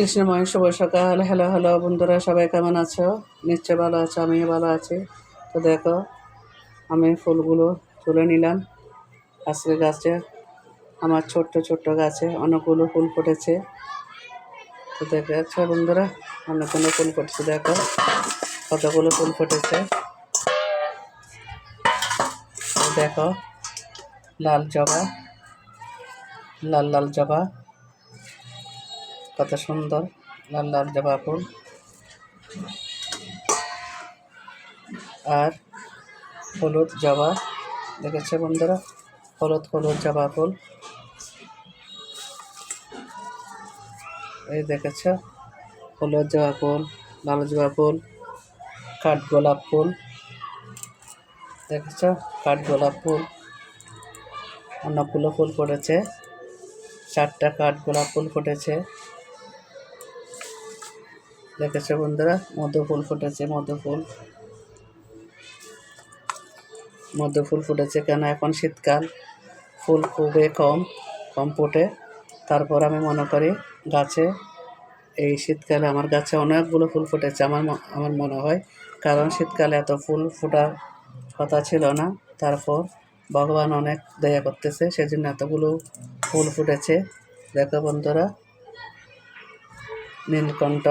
কৃষ্ণময় শুভ সকাল hello hello বন্ধুরা, সবাই কেমন আছো? নিশ্চয় ভালো আছো, আমিও ভালো আছি। তো দেখো, আমি ফুলগুলো তুলে নিলাম। আজকে গাছে আমার ছোট্ট ছোট্ট গাছে অনেকগুলো ফুল ফুটেছে। তো দেখে আছো বন্ধুরা, অনেকগুলো ফুল ফুটেছে, দেখো। কতগুলো ফুল ফুটেছে। দেখো, লাল জবা, লাল লাল জবা। কত সুন্দর, লাল লাল জবা ফুল আর হলুদ জবা, দেখেছে বন্ধুরা? হলুদ হলুদ জবা ফুল। এই দেখেছ? হলুদ জবা ফুল, লাল জবা ফুল, কাঠ গোলাপ ফুল। দেখেছ? কাঠ গোলাপ ফুল। অনেকগুলো ফুল ফুটেছে। চারটা কাঠ গোলাপ ফুল ফুটেছে। দেখেছ বন্ধুরা, মধু ফুল ফুটেছে, মধু ফুল। মধু ফুল ফুটেছে কেন? এখন শীতকাল, ফুল খুবই কম কম ফুটে। তারপর আমি মনে করি গাছে, এই শীতকালে আমার গাছে অনেকগুলো ফুল ফুটেছে আমার আমার মনে হয়। কারণ শীতকালে এত ফুল ফোটার কথা ছিল না। তারপর ভগবান অনেক দয়া করতেছে, সেজন্য এতগুলো ফুল ফুটেছে। দেখো বন্ধুরা, নীলকণ্ঠ।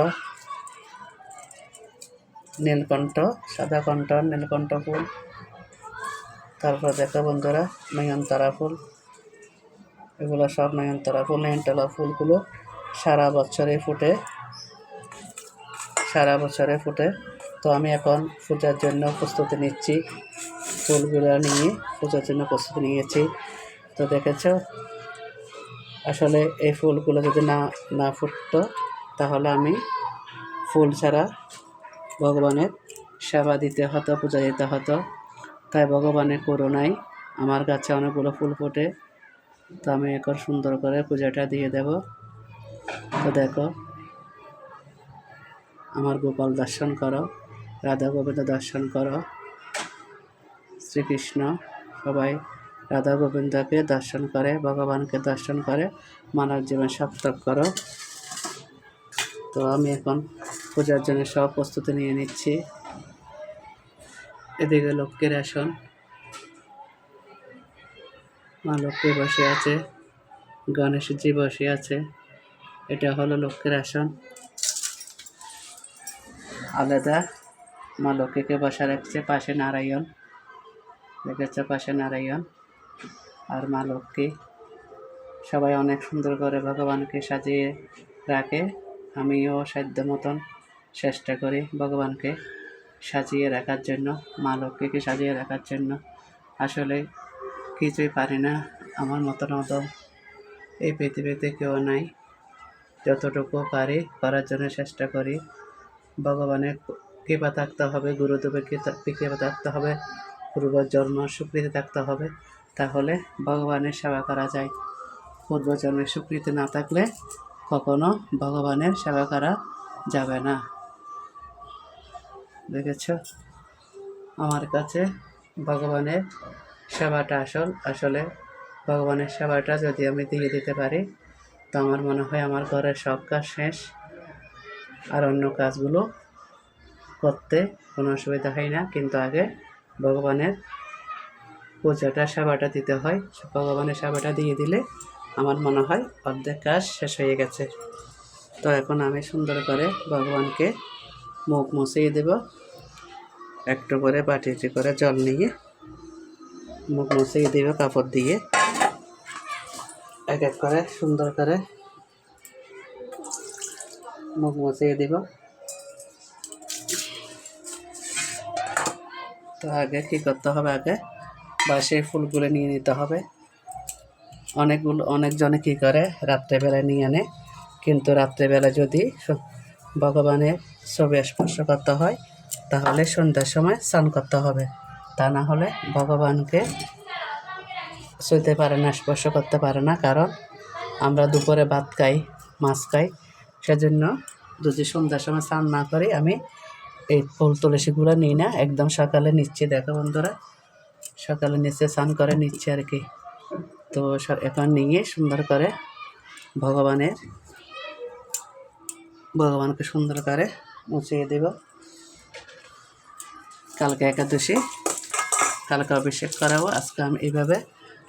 নীলকণ্ঠ, সাদা কণ্ঠ, নীলকণ্ঠ ফুল। তারপর দেখো বন্ধুরা, নয়নতারা ফুল। এগুলো সব নয়নতারা ফুল, নয়নতারা ফুলগুলো সারা বছরে ফুটে। সারা বছরে ফুটে। তো আমি এখন পূজার জন্য প্রস্তুতি নিচ্ছি। ফুলগুলো নিয়ে পূজার জন্য প্রস্তুতি নিয়েছি। তো দেখেছ? আসলে এই ফুলগুলো যদি না না ফুটতো, তাহলে আমি ফুল ছাড়া ভগবানের সেবা দিতে হতো, পূজা দিতে হতো। তাই ভগবানের করুণায় আমার কাছে অনেকগুলো ফুল ফোটে। তো আমি এখন সুন্দর করে পূজাটা দিয়ে দেব। তো দেখো, আমার গোপাল দর্শন করো, রাধা গোবিন্দ দর্শন করো। শ্রীকৃষ্ণ সবাই রাধা গোবিন্দকে দর্শন করে, ভগবানকে দর্শন করে, মানব জীবন সার্থক করো। তো আমি এখন পূজার জন্য সব প্রস্তুতি নিয়ে নিচ্ছি। এদিকে লক্ষ্মীর আসন। মা লক্ষ্মী বসে আছে। গণেশজি বসে আছে। এটা হলো লক্ষ্মীর আসন। আলাদা। মা লক্ষ্মীকে বসা রাখছে। পাশে নারায়ণ। দেখেছে? পাশে নারায়ণ। আর মা লক্ষ্মী সবাই অনেক সুন্দর করে ভগবানকে সাজিয়ে রাখে। আমিও সাধ্য মতন চেষ্টা করি ভগবানকে সাজিয়ে রাখার জন্য, মা লক্ষ্মীকে সাজিয়ে রাখার জন্য। আসলে কিছুই পারি না, আমার মতন অদম এই পৃথিবীতে কেউ নাই। যতটুকু পারি করার জন্য চেষ্টা করি। ভগবানের কৃপা থাকতে হবে, গুরুদেবের কৃপা কৃপা থাকতে হবে, পূর্বজন্ম স্বীকৃতি থাকতে হবে। তাহলে ভগবানের সেবা করা যায়। পূর্বজন্মের স্বীকৃতি না থাকলে কখনো ভগবানের সেবা করা যাবে না। দেখেছ? আমার কাছে ভগবানের সেবাটা আসল, আসলে ভগবানের সেবাটা যদি আমি দিয়ে দিতে পারি, তো আমার মনে হয় আমার ঘরের সব কাজ শেষ। আর অন্য কাজগুলো করতে কোনো অসুবিধা হয় না, কিন্তু আগে ভগবানের পূজাটা, সেবাটা দিতে হয়। ভগবানের সেবাটা দিয়ে দিলে আমার মনে হয় অর্ধেক কাজ শেষ হয়ে গেছে। তো এখন আমি সুন্দর করে ভগবানকে মুখ মুছিয়ে দেব। একটু করে বাটিটি করে জল নিয়ে মুখ মুছিয়ে দেব কাপড় দিয়ে। এক এক করে সুন্দর করে মুখ মুছিয়ে দিব। তো আগে কী করতে হবে আগে বাসে ফুলগুলো নিয়ে নিতে হবে। অনেকগুলো অনেকজনে কী করে? রাত্রেবেলা নিয়ে আনে। কিন্তু রাত্রেবেলা যদি ভগবানের ছবি স্পর্শ করতে হয়, তাহলে সন্ধ্যার সময় স্নান করতে হবে। তা না হলে ভগবানকে শুতে পারে না, স্পর্শ করতে পারে না, কারণ আমরা দুপুরে ভাত খাই, মাছ খাই। সেজন্য যদি সন্ধ্যার সময় স্নান না করি, আমি এই ফুল তুলসীগুলো নিই না, একদম সকালে নিচ্ছি। দেখো বন্ধুরা, সকালে নিচে স্নান করে নিচ্ছি আর কি। তো এখন নিয়ে সুন্দর করে ভগবানের ভগবানকে সুন্দর করে মুছিয়ে দেব। কালকে একাদশী, কালকে অভিষেক করাবো। আজকে আমি এইভাবে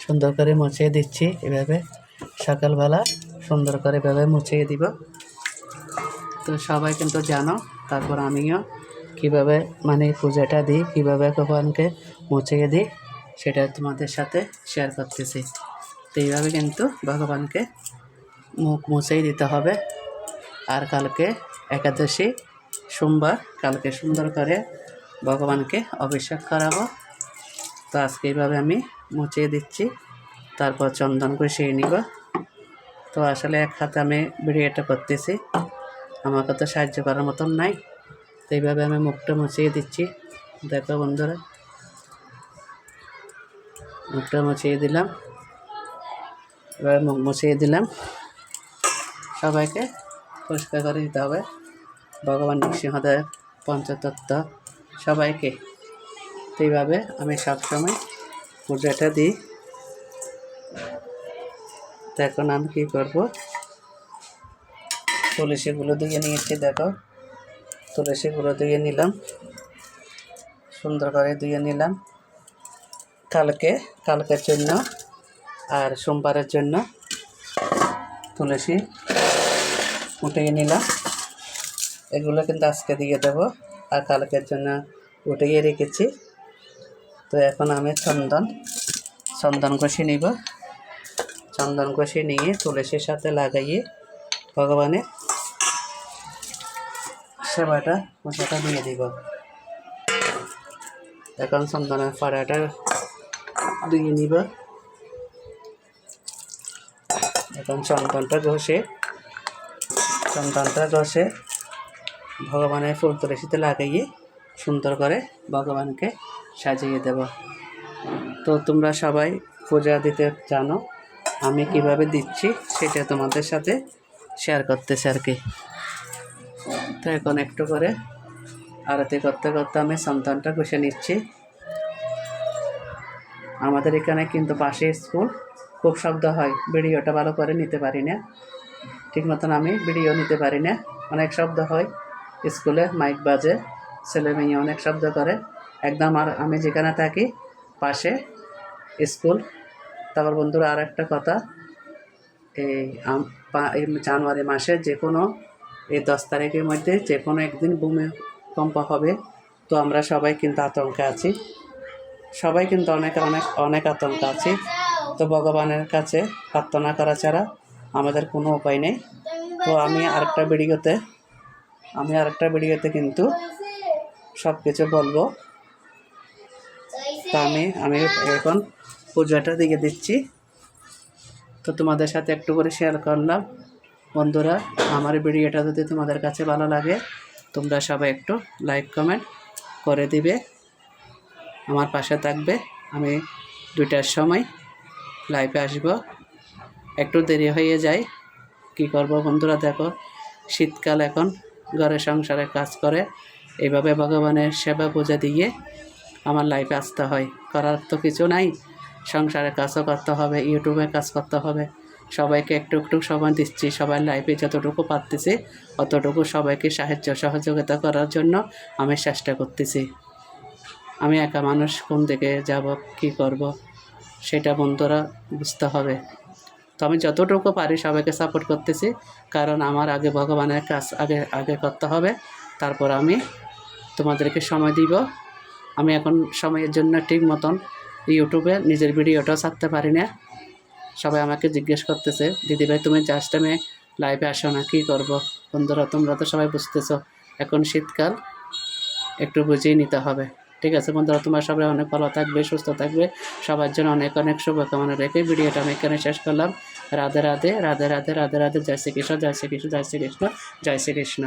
সুন্দর করে মুছিয়ে দিচ্ছি এভাবে সকালবেলা সুন্দর করে এভাবে মুছিয়ে দিব। তো সবাই কিন্তু জানো, তারপর আমিও কীভাবে মানে পূজাটা দিই, কীভাবে ভগবানকে মুছিয়ে দিই, সেটা তোমাদের সাথে শেয়ার করতেছি। তো এইভাবে কিন্তু ভগবানকে মুখ মুছেই দিতে হবে। আর কালকে একাদশী, সোমবার, কালকে সুন্দর করে ভগবানকে অভিষেক করাবো। তো আজকে এইভাবে আমি মুছিয়ে দিচ্ছি, তারপর চন্দন সেই নিব। তো আসলে এক হাতে আমি ভিডিওটা করতেছি আমাকে তো সাহায্য করার মতন নাই। তো এইভাবে আমি মুখটা মুছিয়ে দিচ্ছি। দেখো বন্ধুরা, মুখটা মুছিয়ে দিলাম, এবার মুখ মুছিয়ে দিলাম সবাইকে। পরিষ্কার করে দিতে হবে। ভগবান নৃসিংহদেব, পঞ্চতত্ত্ব সবাইকে এইভাবে আমি সবসময় পূজাটা দিই। এখন আমি কী করব? তুলসীগুলো দিয়ে নিয়েছি, দেখো। তুলসীগুলো দিয়ে নিলাম। সুন্দর করে দিয়ে নিলাম। কালকে, কালকের জন্য আর সোমবারের জন্য তুলসী উঠিয়ে নিলাম। এগুলো কিন্তু আজকে দিয়ে দেব আর কালকের জন্য উঠিয়ে রেখেছি। তো এখন আমি চন্দন চন্দন কষি নিব। চন্দন কষি নিয়ে তুলসীর সাথে লাগাইয়ে ভগবানের সেবাটা, মশাটা দিয়ে দিব। এখন চন্দনের পাড়াটা দিয়ে নিব। এখন চন্দনটা ঘষে চন্দনটা ঘষে ভগবানের ফুল তুলসীতে লাগাইয়ে সুন্দর করে ভগবানকে সাজিয়ে দেব। তো তোমরা সবাই পূজা দিতে জানো, আমি কীভাবে দিচ্ছি সেটা তোমাদের সাথে শেয়ার করতেছি আর কি। তো এখন একটু করে আরতি করতে করতে আমি সন্তানটা ঘষে নিচ্ছি। আমাদের এখানে কিন্তু পাশে স্কুল, খুব শব্দ হয়, ভিডিওটা ভালো করে নিতে পারি না। ঠিক মতন আমি ভিডিও নিতে পারি না। অনেক শব্দ হয় স্কুলে, মাইক বাজে, ছেলে মেয়ে অনেক শব্দ করে। একদম আর আমি যেখানে থাকি, পাশে স্কুল। তারপর বন্ধুরা আর একটা কথা, এই জানুয়ারি মাসে যে কোনো এই দশ তারিখের মধ্যে যে কোনো একদিন ভূমিকম্প হবে। তো আমরা সবাই কিন্তু আতঙ্কে আছি। সবাই কিন্তু অনেক অনেক অনেক আতঙ্ক আছি। তো ভগবানের কাছে প্রার্থনা করা ছাড়া আমাদের কোনো উপায় নেই। তো আমি আরেকটা ভিডিওতে, আমি আরেকটা ভিডিওতে কিন্তু সব কিছু বলব। তো আমি আমি এখন পূজাটা দিয়ে দিচ্ছি। তো তোমাদের সাথে একটু করে শেয়ার করলাম। বন্ধুরা, আমার ভিডিওটা যদি তোমাদের কাছে ভালো লাগে, তোমরা সবাই একটু লাইক কমেন্ট করে দিবে। আমার পাশে থাকবে। আমি দুইটার সময় লাইভে আসব। একটু দেরি হয়ে যায়। কি করব বন্ধুরা, দেখো, শীতকাল এখন, ঘরে সংসারে কাজ করে। এইভাবে ভগবানের সেবা পূজা দিয়ে আমার লাইফে আসতে হয়। করার তো কিছু নাই, সংসারে কাজও করতে হবে, ইউটিউবে কাজ করতে হবে। সবাইকে একটু একটু সময় দিচ্ছি, সবার লাইফে যতটুকু পারতেছি, অতটুকু সবাইকে সাহায্য, সহযোগিতা করার জন্য আমি চেষ্টা করতেছি। আমি একা মানুষ কোন দিকে যাব, কি করব, সেটা বন্ধুরা বুঝতে হবে। তো আমি যতটুকু পারি সবাইকে সাপোর্ট করতেছি। কারণ আমার আগে ভগবানের কাজ আগে আগে করতে হবে। তারপর আমি তোমাদেরকে সময় দিব। আমি এখন সময়ের জন্য ঠিক মতন ইউটিউবে নিজের ভিডিওটাও ছাড়তে পারি না। সবাই আমাকে জিজ্ঞেস করতেছে দিদিভাই তুমি জাস্ট টাইমে লাইভে আসো না, কী করব? বন্ধুরা, তোমরা তো সবাই বুঝতেছো, এখন শীতকাল, একটু বুঝিয়ে নিতে হবে। ঠিক আছে বন্ধুরা, তোমার সবাই অনেক ভালো থাকবে, সুস্থ থাকবে। সবার জন্য অনেক অনেক শুভকামনা রেখে ভিডিওটা আমি এখানে শেষ করলাম। রাধে রাধে রাধে রাধে রাধে রাধে, জয় শ্রীকৃষ্ণ জয় শ্রীকৃষ্ণ জয় শ্রীকৃষ্ণ জয় শ্রীকৃষ্ণ।